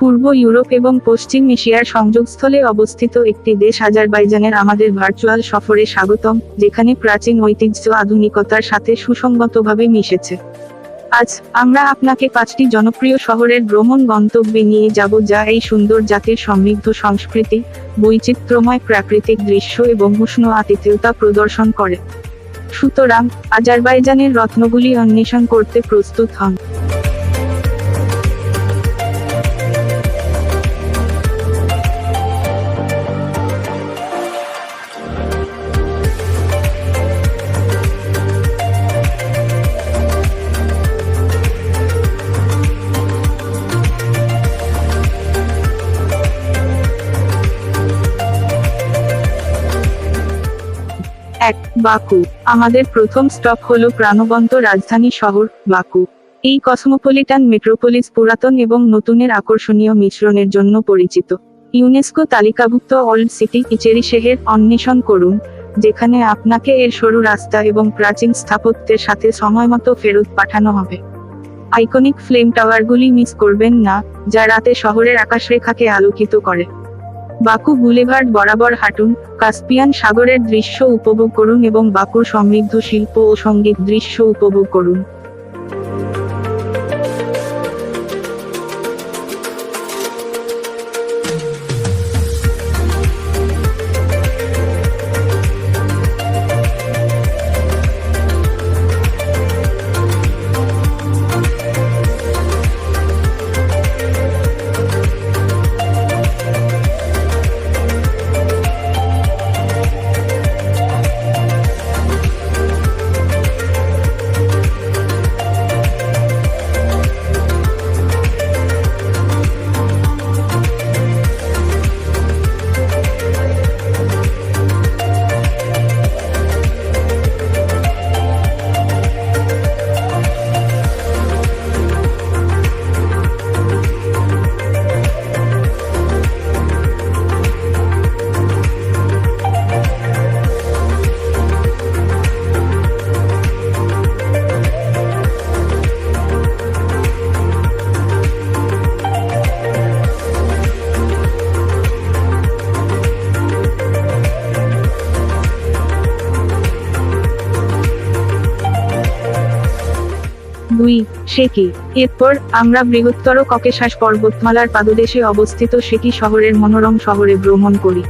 পূর্ব Europe এবং পশ্চিম এশিয়ার সংযোগস্থলে অবস্থিত একটি দেশ আজারবাইজানের আমাদের ভার্চুয়াল সফরে স্বাগতম, যেখানে প্রাচীন ঐতিহ্য আধুনিকতার সাথে সুসংগতভাবে মিশেছে। আজ, আমরা আপনাকে পাঁচটি জনপ্রিয় শহরের ভ্রমণ গন্তব্যে নিয়ে যাব যা এই সুন্দর জাতির সমৃদ্ধ সংস্কৃতি, বৈচিত্র্যময় প্রাকৃতিক দৃশ্য এবং উষ্ণ আতিথেয়তা প্রদর্শন করে। সুতরাং, আজারবাইজানের রত্নগুলি অন্বেষণ করতে প্রস্তুত হন। এক, বাকু। আমাদের প্রথম স্টপ হলো প্রাণবন্ত রাজধানী শহর, বাকু। এই কসমোপলিটান মেট্রোপলিস পুরাতন এবং নতুনের আকর্ষণীয় মিশ্রণের জন্য পরিচিত। ইউনেস্কো তালিকাভুক্ত ওল্ড সিটি ইচেরিশেহের অন্বেষণ করুন, যেখানে আপনাকে এর সরু রাস্তা এবং প্রাচীন স্থাপত্যের সাথে সময়মতো ফেরত পাঠানো হবে। আইকনিক ফ্লেম টাওয়ারগুলি মিস করবেন না, যা রাতে শহরের আকাশরেখাকে আলোকিত করে। বাকু বুলেভার্ড বরাবর হাঁটুন, কাস্পিয়ান সাগরের দৃশ্য উপভোগ করুন এবং বাকুর সমৃদ্ধ শিল্প ও সংগীত দৃশ্য উপভোগ করুন। দুই শেকি এরপর, আমরা বৃহত্তর ককেশাস পর্বতমালার পাদদেশে অবস্থিত শেকি শহরের মনোরম শহরে ভ্রমণ করি।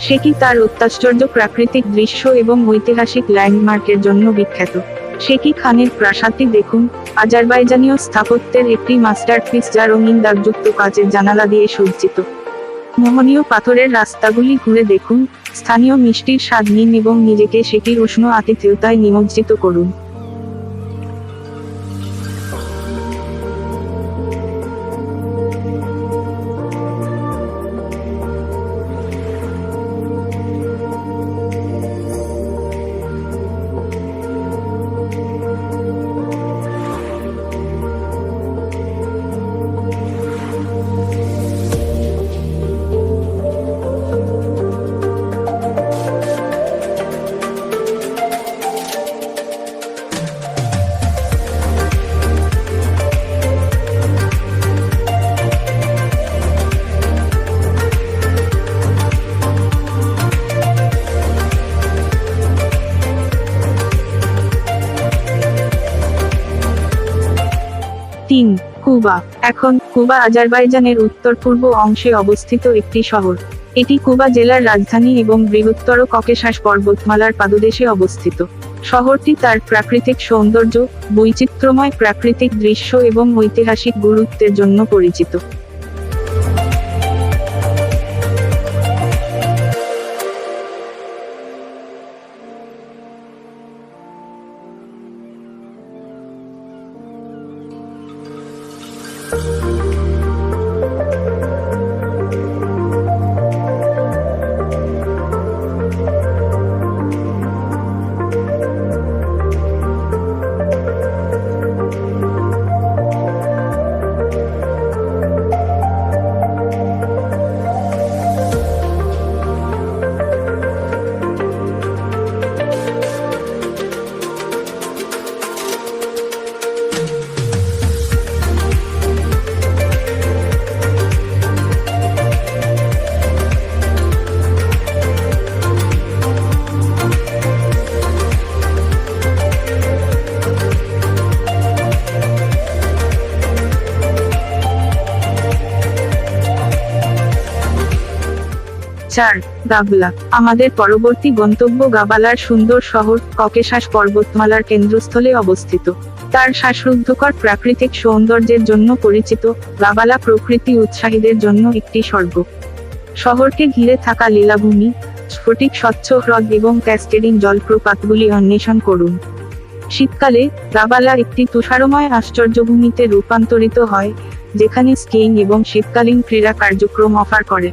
শেকি তার অত্যাশ্চর্য প্রাকৃতিক দৃশ্য এবং ঐতিহাসিক ল্যান্ডমার্কের জন্য বিখ্যাত? সেকি খানের প্রাসাদটি দেখুন, আজারবাইজানীয় স্থাপত্যের একটি মাস্টারপিস যা রঙিন দাগযুক্ত কাচের জানালা দিয়ে সজ্জিত। মোহনীয় পাথরের রাস্তাগুলি ঘুরে দেখুন, স্থানীয় মিষ্টির স্বাদ নিন এবং নিজেকে সেটির উষ্ণ আতিথেয়তায় নিমজ্জিত করুন। তিন, কুবা। এখন, কুবা আজারবাইজানের উত্তর পূর্ব অংশে অবস্থিত একটি শহর। এটি কুবা জেলার রাজধানী এবং বৃহত্তর ককেশাস পর্বতমালার পাদদেশে অবস্থিত। শহরটি তার প্রাকৃতিক সৌন্দর্য, বৈচিত্র্যময় প্রাকৃতিক দৃশ্য এবং ঐতিহাসিক গুরুত্বের জন্য পরিচিত। চার, গাবলা। আমাদের পরবর্তী গন্তব্য গাবালার সুন্দর শহর, ককেশাস পর্বতমালার কেন্দ্রস্থলে অবস্থিত। তার শ্বাসরুদ্ধকর প্রাকৃতিক সৌন্দর্যের জন্য পরিচিত, গাবালা প্রকৃতি উৎসাহীদের জন্য একটি স্বর্গ। শহরকে ঘিরে থাকা লীলাভূমি, স্ফটিক স্বচ্ছ হ্রদ এবং ক্যাস্কেডিং জলপ্রপাতগুলি অন্বেষণ করুন। শীতকালে, গাবালা একটি তুষারময় আশ্চর্যভূমিতে রূপান্তরিত হয়, যেখানে স্কিইং এবং শীতকালীন ক্রীড়া কার্যক্রম অফার করে।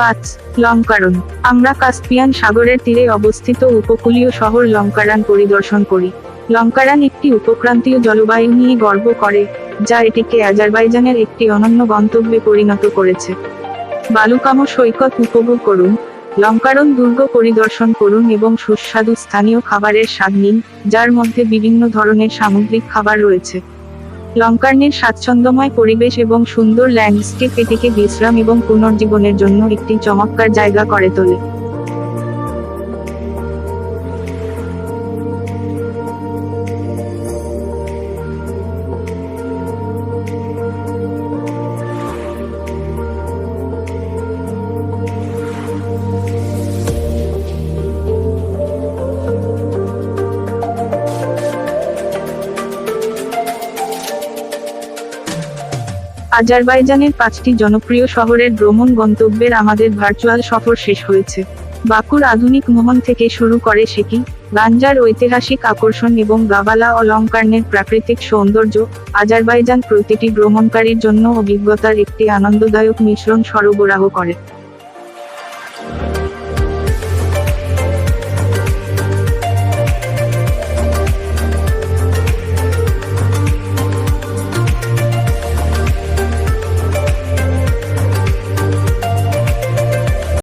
পাঁচ, লঙ্কারণ। আমরা কাস্পিয়ান সাগরের তীরে অবস্থিত উপকূলীয় শহর লঙ্কারান পরিদর্শন করি। লঙ্কারান একটি উপক্রান্তীয় জলবায়ু নিয়ে গর্ব করে, যা এটিকে আজারবাইজানের একটি অনন্য গন্তব্যে পরিণত করেছে। বালুকাম সৈকত উপভোগ করুন, লঙ্কারণ দুর্গ পরিদর্শন করুন এবং সুস্বাদু স্থানীয় খাবারের স্বাদ নিন, যার মধ্যে বিভিন্ন ধরনের সামুদ্রিক খাবার রয়েছে। লঙ্কার্নের স্বাচ্ছন্দ্যময় পরিবেশ এবং সুন্দর ল্যান্ডস্কেপ এটিকে বিশ্রাম এবং পুনর্জীবনের জন্য একটি চমৎকার জায়গা করে তোলে। আজারবাইজানের পাঁচটি জনপ্রিয় শহরের ভ্রমণ গন্তব্যের আমাদের ভার্চুয়াল সফর শেষ হয়েছে। বাকুর আধুনিক মোহন থেকে শুরু করে সেকি, গাঞ্জার ঐতিহাসিক আকর্ষণ এবং গাবালা অলঙ্কারনের প্রাকৃতিক সৌন্দর্য, আজারবাইজান প্রতিটি ভ্রমণকারীর জন্য অভিজ্ঞতার একটি আনন্দদায়ক মিশ্রণ সরবরাহ করে।